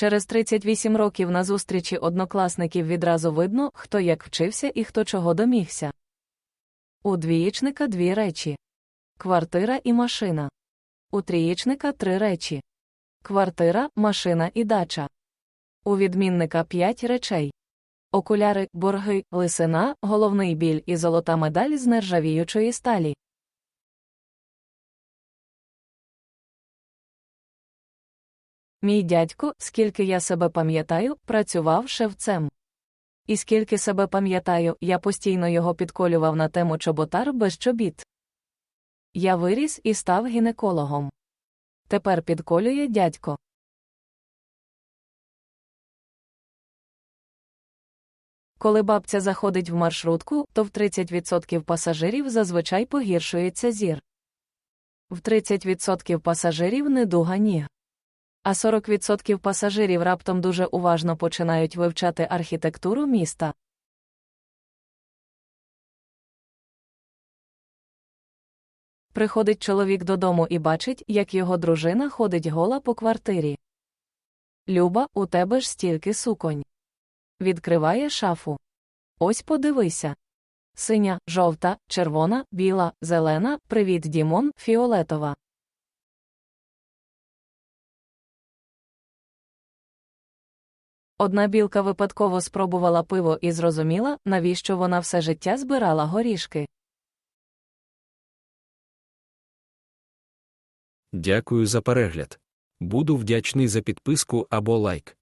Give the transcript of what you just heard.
Через 38 років на зустрічі однокласників відразу видно, хто як вчився і хто чого домігся. У двієчника дві речі квартира і машина. У трієчника три речі квартира, машина і дача. У відмінника п'ять речей окуляри, борги, лисина, головний біль і золота медаль з нержавіючої сталі. Мій дядько, скільки я себе пам'ятаю, працював шевцем. І скільки себе пам'ятаю, я постійно його підколював на тему чоботар без чобіт. Я виріс і став гінекологом. Тепер підколює дядько. Коли бабця заходить в маршрутку, то в 30% пасажирів зазвичай погіршується зір. В 30% пасажирів недуга ніг. А 40% пасажирів раптом дуже уважно починають вивчати архітектуру міста. Приходить чоловік додому і бачить, як його дружина ходить гола по квартирі. Люба, у тебе ж стільки суконь. Відкриває шафу. Ось подивися. Синя, жовта, червона, біла, зелена, привіт, Дімон, фіолетова. Одна білка випадково спробувала пиво і зрозуміла, навіщо вона все життя збирала горішки. Дякую за перегляд. Буду вдячний за підписку або лайк.